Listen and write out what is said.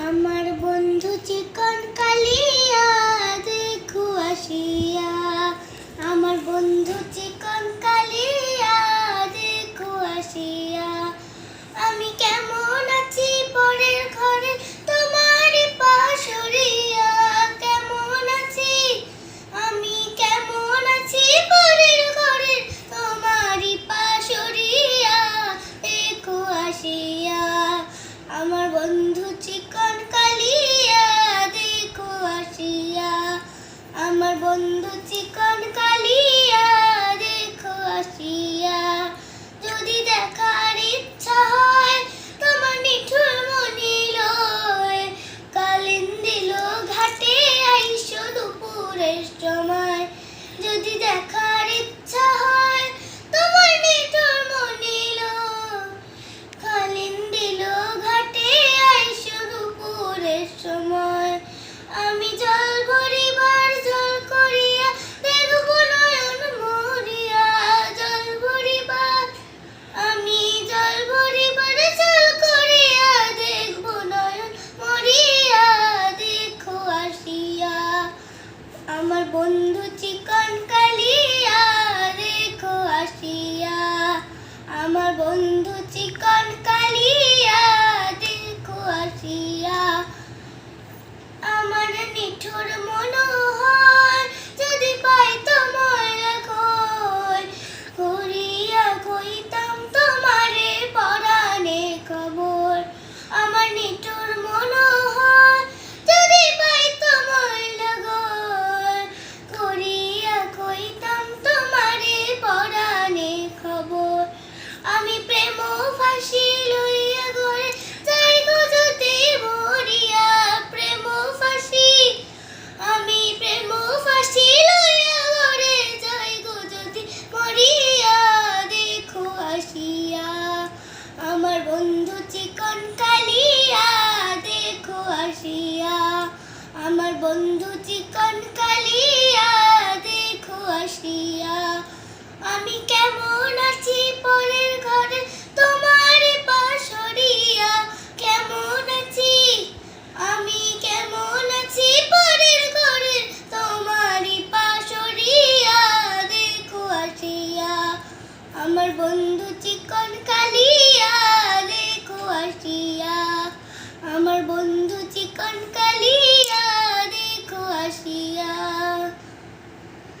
আমার বন্ধু যদি দেখা বন্ধু চিকন কালিয়া রেখো আসিয়া। আমার বন্ধু চিকন কালিয়া দেখো আসিয়া। আমার নিঠুর হাসি লইয়া ঘরে যাই গজতে মরিয়া ফাঁসি। আমি প্রেম ফাঁসি লইয়া ঘরে যাই গজতে মরিয়া আমার বন্ধু চিকন কালিয়া, দেখো আমার বন্ধু চিকন কালিয়া, দেখো আসিয়া। আমি কেমন আছি আমার বন্ধু চিকন